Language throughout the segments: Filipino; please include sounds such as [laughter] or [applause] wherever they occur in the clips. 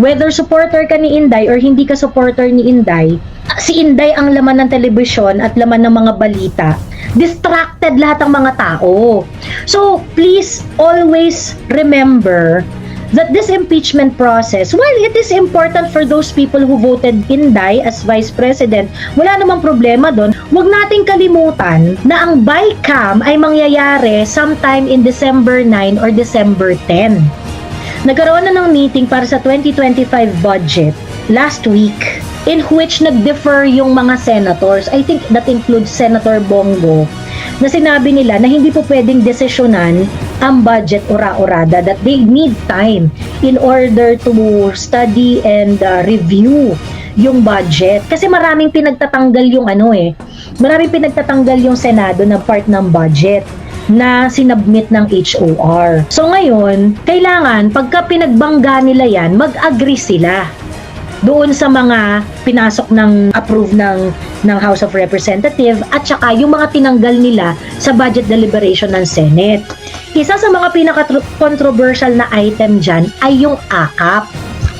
whether supporter ka ni Inday or hindi ka supporter ni Inday, si Inday ang laman ng telebisyon at laman ng mga balita. Distracted lahat ng mga tao. So, please always remember that this impeachment process, while it is important for those people who voted Inday as Vice President, wala namang problema doon, huwag nating kalimutan na ang BICAM ay mangyayari sometime in December 9 or December 10. Nagkaroon na ng meeting para sa 2025 budget last week in which nag-defer yung mga senators. I think that includes Senator Bongo na sinabi nila na hindi po pwedeng desisyonan ang budget ura-urada that they need time in order to study and uh, review yung budget kasi maraming pinagtatanggal yung ano eh maraming pinagtatanggal yung Senado na part ng budget na sinubmit ng HOR. So ngayon, kailangan pagka pinagbangga nila yan, mag-agree sila doon sa mga pinasok ng approve ng ng House of Representative at saka yung mga tinanggal nila sa budget deliberation ng Senate. Isa sa mga pinaka-controversial na item dyan ay yung AKAP.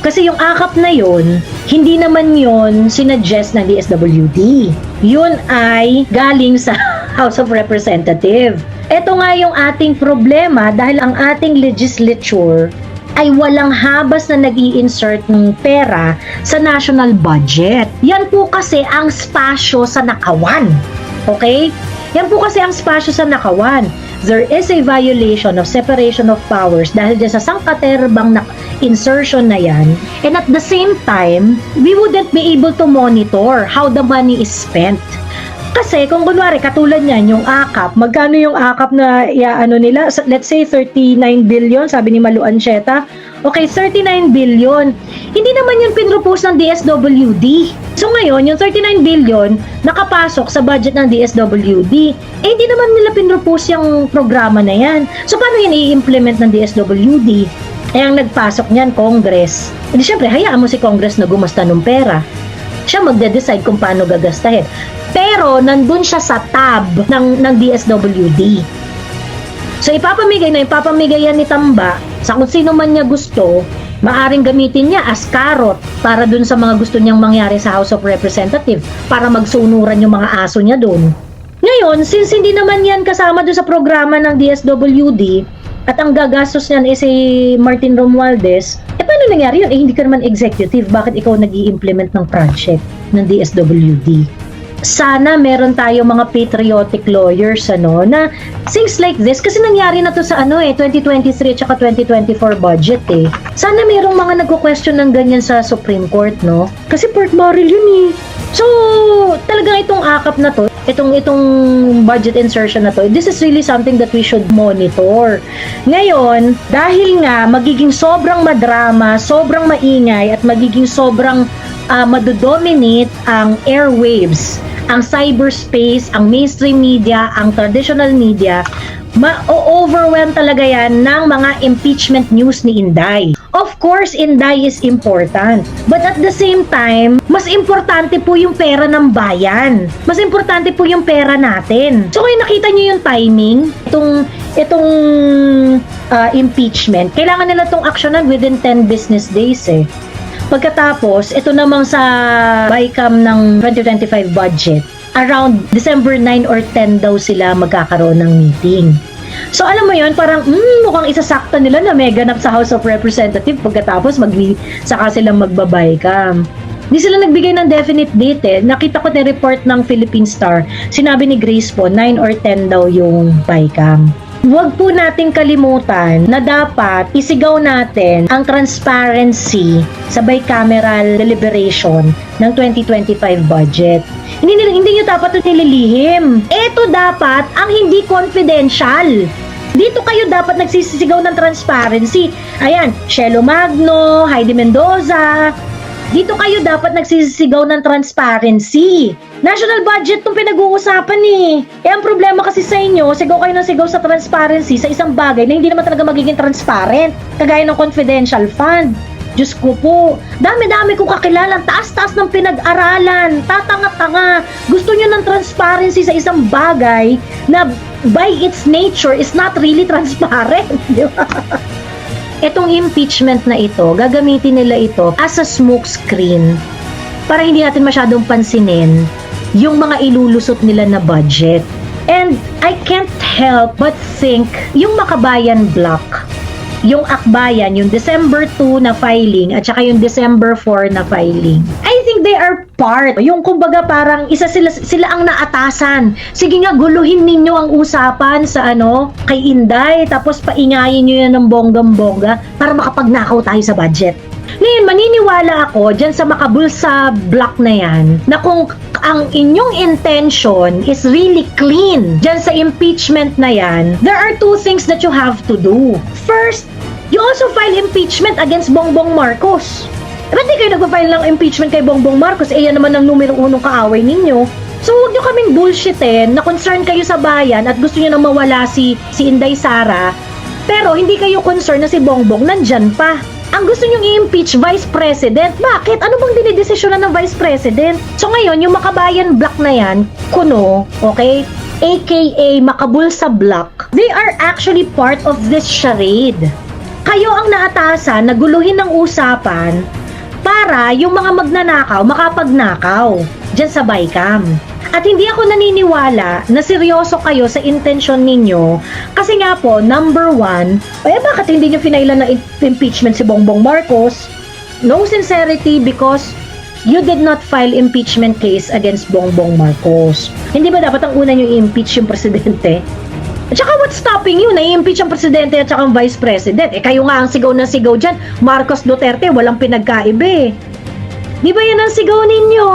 Kasi yung AKAP na yun, hindi naman yun sinuggest ng DSWD. Yun ay galing sa [laughs] House of Representative. Ito nga yung ating problema dahil ang ating legislature ay walang habas na nag insert ng pera sa national budget. Yan po kasi ang spasyo sa nakawan. Okay? Yan po kasi ang spasyo sa nakawan. There is a violation of separation of powers dahil dyan sa sangkaterbang na insertion na yan. And at the same time, we wouldn't be able to monitor how the money is spent. Kasi kung kunwari katulad niyan yung AKAP, magkano yung AKAP na ya, ano nila? Let's say 39 billion, sabi ni Malu Ancheta. Okay, 39 billion. Hindi naman yun pinropose ng DSWD. So ngayon, yung 39 billion nakapasok sa budget ng DSWD. Eh hindi naman nila pinropose yung programa na yan. So paano yun i-implement ng DSWD? Eh ang nagpasok niyan, Congress. Hindi syempre, hayaan mo si Congress na gumasta ng pera siya magde-decide kung paano gagastahin. Pero nandun siya sa tab ng ng DSWD. So ipapamigay na ipapamigay yan ni Tamba sa kung sino man niya gusto, maaring gamitin niya as carrot para dun sa mga gusto niyang mangyari sa House of Representative para magsunuran yung mga aso niya dun. Ngayon, since hindi naman yan kasama dun sa programa ng DSWD at ang gagastos niyan is si Martin Romualdez, eh paano nangyari yun? Eh hindi ka naman executive, bakit ikaw nag implement ng project ng DSWD? Sana meron tayo mga patriotic lawyers ano na things like this kasi nangyari na to sa ano eh 2023 at saka 2024 budget eh. Sana merong mga nagko-question ng ganyan sa Supreme Court no? Kasi pork barrel yun eh. So, talagang itong akap na to, itong itong budget insertion na to, this is really something that we should monitor. Ngayon, dahil nga magiging sobrang madrama, sobrang maingay at magiging sobrang uh, madodominate ang airwaves, ang cyberspace, ang mainstream media, ang traditional media, ma-overwhelm talaga yan ng mga impeachment news ni Inday. Of course, Inday is important. But at the same time, mas importante po yung pera ng bayan. Mas importante po yung pera natin. So, kung nakita nyo yung timing, itong, itong uh, impeachment, kailangan nila itong aksyonan within 10 business days eh. Pagkatapos, ito namang sa BICAM ng 2025 budget, around December 9 or 10 daw sila magkakaroon ng meeting. So alam mo yon parang mm, mukhang isasakta nila na may ganap sa House of Representative pagkatapos mag saka silang magbabay-cam. Hindi sila nagbigay ng definite date eh. Nakita ko na report ng Philippine Star. Sinabi ni Grace po, 9 or 10 daw yung bycam. Huwag po nating kalimutan na dapat isigaw natin ang transparency sa bicameral deliberation ng 2025 budget. Hindi, hindi nyo dapat ito nililihim. Ito dapat ang hindi confidential. Dito kayo dapat nagsisisigaw ng transparency. Ayan, Shelo Magno, Heidi Mendoza, dito kayo dapat nagsisisigaw ng transparency. National budget tong pinag-uusapan eh. Eh ang problema kasi sa inyo, sigaw kayo ng sigaw sa transparency sa isang bagay na hindi naman talaga magiging transparent. Kagaya ng confidential fund. Diyos ko po, dami-dami kong kakilala, taas-taas ng pinag-aralan, tatanga-tanga. Gusto nyo ng transparency sa isang bagay na by its nature is not really transparent. [laughs] Di ba? Itong impeachment na ito, gagamitin nila ito as a smoke screen para hindi natin masyadong pansinin yung mga ilulusot nila na budget. And I can't help but think yung Makabayan Block, yung Akbayan, yung December 2 na filing at saka yung December 4 na filing. I think they are part. Yung kumbaga parang isa sila sila ang naatasan. Sige nga guluhin ninyo ang usapan sa ano kay Inday tapos paingayin niyo yan ng bonggam-bongga para makapagnakaw tayo sa budget. Ngayon, maniniwala ako dyan sa makabulsa block na yan na kung ang inyong intention is really clean dyan sa impeachment na yan, there are two things that you have to do. First, you also file impeachment against Bongbong Marcos. Eh, ba't di kayo nagpa-file ng impeachment kay Bongbong Marcos? Eh, yan naman ang numero unong kaaway ninyo. So, huwag nyo kaming bullshitin na concern kayo sa bayan at gusto nyo nang mawala si, si Inday Sara, pero hindi kayo concern na si Bongbong nandyan pa. Ang gusto nyong i-impeach Vice President. Bakit? Ano bang dinidesisyonan ng Vice President? So ngayon, yung Makabayan Block na yan, kuno, okay? AKA Makabulsa Block, they are actually part of this charade. Kayo ang naatasan na guluhin ng usapan para yung mga magnanakaw makapagnakaw dyan sa Bicam. At hindi ako naniniwala na seryoso kayo sa intensyon ninyo kasi nga po, number one, eh bakit hindi nyo finailan ng impeachment si Bongbong Marcos? No sincerity because you did not file impeachment case against Bongbong Marcos. Hindi ba dapat ang una nyo i-impeach yung presidente? At saka what's stopping you na i-impeach ang presidente at saka ang vice president? Eh kayo nga ang sigaw na sigaw dyan. Marcos Duterte, walang pinagkaiba eh. Di ba yan ang sigaw ninyo?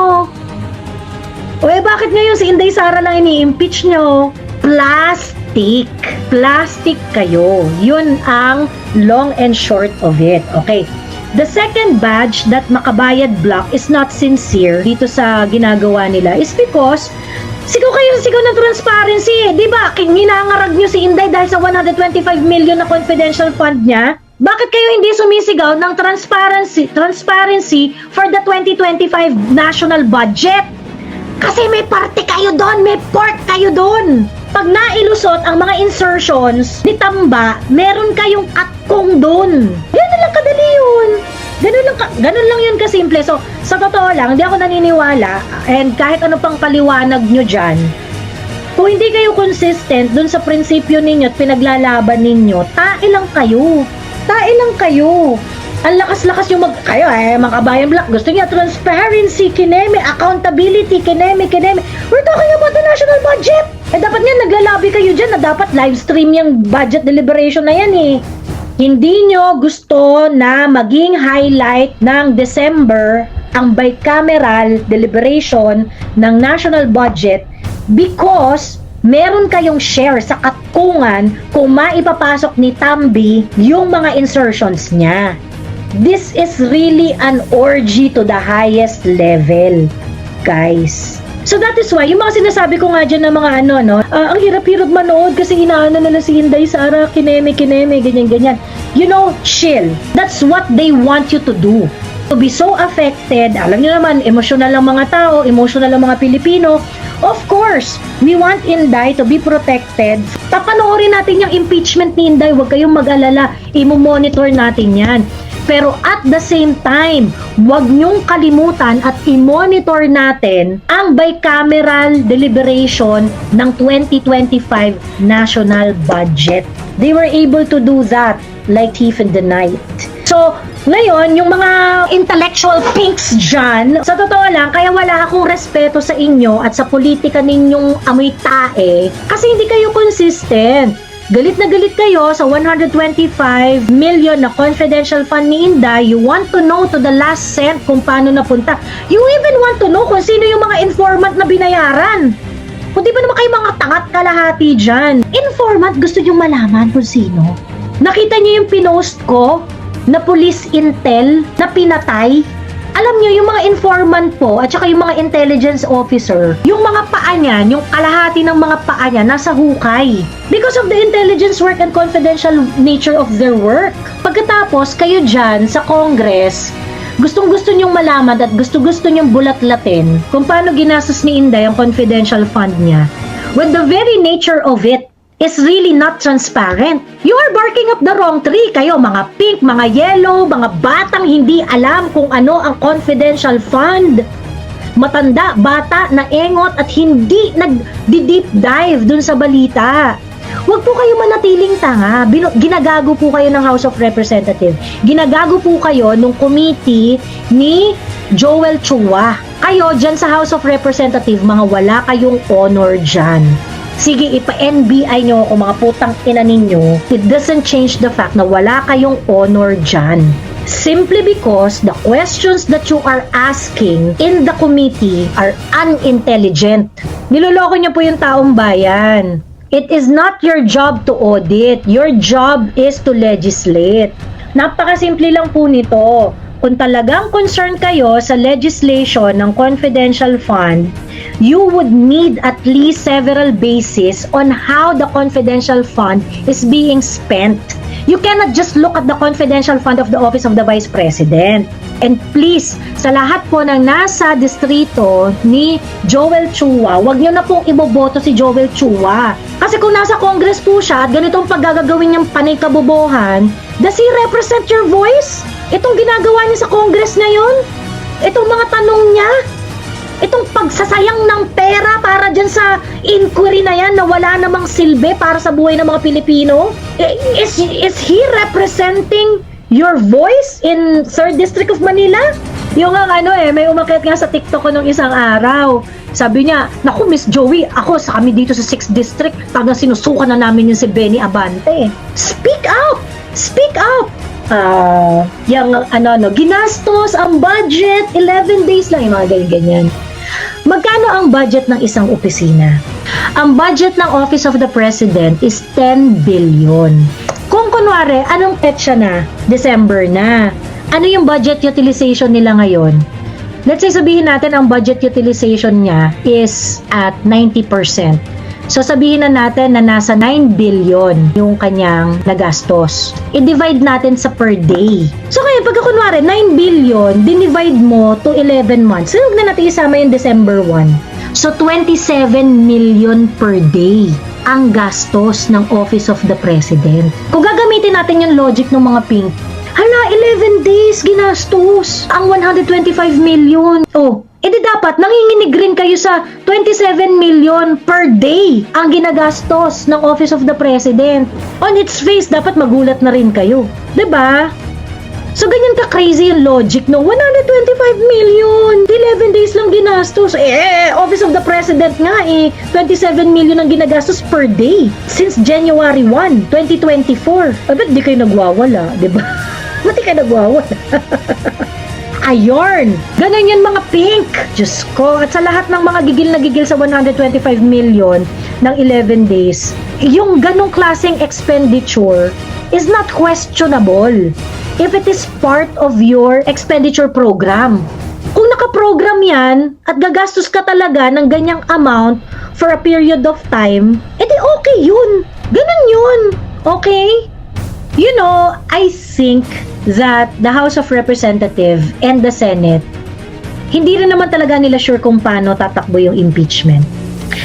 O eh, bakit ngayon si Inday Sara lang ini-impeach nyo? Plastic. Plastic kayo. Yun ang long and short of it. Okay. The second badge that Makabayad Block is not sincere dito sa ginagawa nila is because sigaw kayo sigaw ng transparency. Di ba? Ginangarag nyo si Inday dahil sa 125 million na confidential fund niya. Bakit kayo hindi sumisigaw ng transparency, transparency for the 2025 national budget? Kasi may parte kayo doon, may part kayo doon. Pag nailusot ang mga insertions ni Tamba, meron kayong katkong doon. Ganun lang kadali yun. Ganun lang, ganun lang yun kasimple. So, sa totoo lang, hindi ako naniniwala and kahit ano pang paliwanag nyo dyan, kung hindi kayo consistent dun sa prinsipyo ninyo at pinaglalaban ninyo, tae lang kayo. Tae lang kayo. Ang lakas-lakas yung mag... Kayo eh, mga kabayan black. Gusto niya transparency, kineme, accountability, kineme, kineme. We're talking about the national budget. Eh dapat nga naglalabi kayo dyan na dapat live stream yung budget deliberation na yan eh. Hindi nyo gusto na maging highlight ng December ang bicameral deliberation ng national budget because meron kayong share sa katkungan kung maipapasok ni Tambi yung mga insertions niya. This is really an orgy to the highest level, guys. So that is why, yung mga sinasabi ko nga dyan ng mga ano, no, ah, ang hirap-hirap manood kasi inaano nila si Inday Sara, kineme, kineme, ganyan-ganyan. You know, chill. That's what they want you to do. To be so affected, alam nyo naman, emotional ang mga tao, emotional ang mga Pilipino. Of course, we want Inday to be protected. Papanoorin natin yung impeachment ni Inday, huwag kayong mag-alala. Imo-monitor natin yan. Pero at the same time, huwag niyong kalimutan at i-monitor natin ang bicameral deliberation ng 2025 national budget. They were able to do that like thief in the night. So, ngayon, yung mga intellectual pinks dyan, sa totoo lang, kaya wala akong respeto sa inyo at sa politika ninyong amoy tae kasi hindi kayo consistent. Galit na galit kayo sa 125 million na confidential fund ni Inday. You want to know to the last cent kung paano napunta. You even want to know kung sino yung mga informant na binayaran. Kung di ba naman kayo mga tangat kalahati dyan. Informant, gusto nyo malaman kung sino? Nakita nyo yung pinost ko na police intel na pinatay? Alam nyo, yung mga informant po at saka yung mga intelligence officer, yung mga paa niyan, yung kalahati ng mga paa niya, nasa hukay. Because of the intelligence work and confidential nature of their work. Pagkatapos, kayo dyan sa Congress, gustong gusto nyong malaman at gusto gusto nyong bulat-latin kung paano ginastos ni Inday ang confidential fund niya. When the very nature of it is really not transparent. You are barking up the wrong tree. Kayo, mga pink, mga yellow, mga batang hindi alam kung ano ang confidential fund. Matanda, bata, naengot at hindi nag-deep dive dun sa balita. Huwag po kayo manatiling tanga. Bino- ginagago po kayo ng House of Representatives. Ginagago po kayo nung committee ni Joel Chua. Kayo dyan sa House of Representatives, mga wala kayong honor dyan. Sige, ipa-NBI nyo ako mga putang ina ninyo. It doesn't change the fact na wala kayong honor dyan. Simply because the questions that you are asking in the committee are unintelligent. Niloloko nyo po yung taong bayan. It is not your job to audit. Your job is to legislate. Napakasimple lang po nito. Kung talagang concerned kayo sa legislation ng confidential fund, you would need at least several bases on how the confidential fund is being spent. You cannot just look at the confidential fund of the Office of the Vice President. And please, sa lahat po ng nasa distrito ni Joel Chua, wag nyo na pong iboboto si Joel Chua. Kasi kung nasa Congress po siya at ganitong paggagawin niyang panay kabobohan, does he represent your voice? Itong ginagawa niya sa Congress ngayon? Itong mga tanong niya? Itong pagsasayang ng pera para dyan sa inquiry na yan na wala namang silbi para sa buhay ng mga Pilipino? Is, is he representing your voice in 3rd District of Manila? Yung nga ano eh, may umakit nga sa TikTok ko nung isang araw. Sabi niya, naku Miss Joey, ako sa kami dito sa 6th District, talagang sinusukan na namin yung si Benny Abante. Speak out! Speak out! Ah, yung ano, ano, ginastos ang budget, 11 days lang yung mga ganyan-ganyan. Magkano ang budget ng isang opisina? Ang budget ng Office of the President is 10 billion. Kung kunwari, anong petsa na? December na. Ano yung budget utilization nila ngayon? Let's say sabihin natin ang budget utilization niya is at 90%. So sabihin na natin na nasa 9 billion yung kanyang nagastos. I-divide natin sa per day. So kaya pagka kunwari 9 billion, dinivide mo to 11 months. So huwag na natin isama yung December 1. So 27 million per day ang gastos ng Office of the President. Kung gagamitin natin yung logic ng mga pink, hala 11 days ginastos ang 125 million. Oh, edi dapat nanginginig rin kayo sa 27 million per day ang ginagastos ng Office of the President. On its face, dapat magulat na rin kayo. 'Di ba? So, ganyan ka crazy yung logic no? 125 million! 11 days lang ginastos. Eh, Office of the President nga eh, 27 million ang ginagastos per day since January 1, 2024. Eh, ba't di kayo nagwawala, di ba? ba't di kayo nagwawala? Ayorn! Ganon yan mga pink! Diyos ko, at sa lahat ng mga gigil na gigil sa 125 million ng 11 days, yung ganong klaseng expenditure is not questionable if it is part of your expenditure program. Kung nakaprogram yan at gagastos ka talaga ng ganyang amount for a period of time, edi okay yun. Ganon yun. Okay? You know, I think that the House of Representatives and the Senate, hindi rin naman talaga nila sure kung paano tatakbo yung impeachment.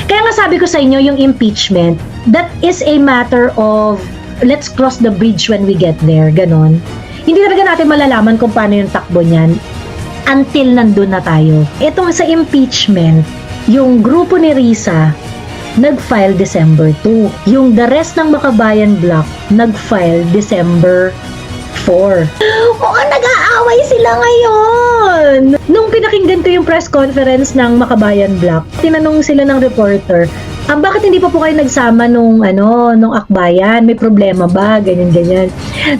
Kaya nga sabi ko sa inyo, yung impeachment, that is a matter of let's cross the bridge when we get there, ganon. Hindi talaga natin malalaman kung paano yung takbo niyan until nandun na tayo. Itong sa impeachment, yung grupo ni Risa, nag-file December 2. Yung the rest ng Makabayan Block, nag-file December 4. Mukhang nag-aaway sila ngayon! Nung pinakinggan ko yung press conference ng Makabayan Block, tinanong sila ng reporter, ah, bakit hindi pa po kayo nagsama nung ano, nung akbayan? May problema ba? Ganyan, ganyan.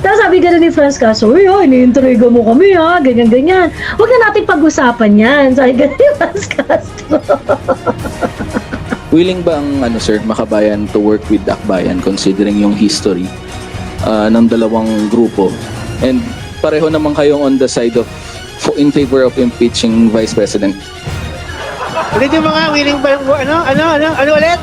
Tapos sabi gano'n ni Franz Castro, uy, oh, iniintriga mo kami ha, ganyan, ganyan. Huwag na natin pag-usapan yan. Sabi gano'n ni Franz Castro. [laughs] Willing ba ang ano sir, makabayan to work with Akbayan considering yung history uh, ng dalawang grupo? And pareho naman kayong on the side of in favor of impeaching Vice President. Ulitin mo nga, willing ba yung ano, ano, ano, ano ulit?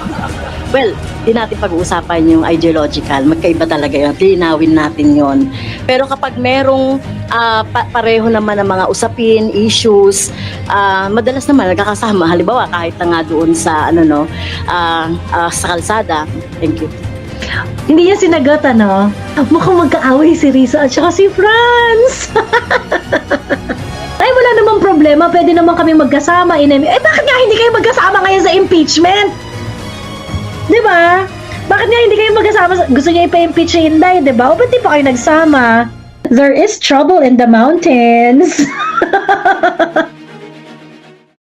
Well, di natin pag-uusapan yung ideological. Magkaiba talaga yun. Linawin natin yon. Pero kapag merong ah, pa- pareho naman ng mga usapin, issues, ah, madalas naman nagkakasama. Halimbawa, kahit na nga doon sa, ano no, ah, ah, sa kalsada. Thank you. Hindi niya sinagot, ano? Mukhang magkaaway si Risa at saka si Franz. [laughs] Ay, wala namang problema. Pwede naman kami magkasama. In eh, bakit nga hindi kayo magkasama ngayon sa impeachment? Di ba? Bakit nga hindi kayo magkasama? sa- Gusto niya ipa-impeach si Inday, di ba? O ba't di pa kayo nagsama? There is trouble in the mountains. [laughs]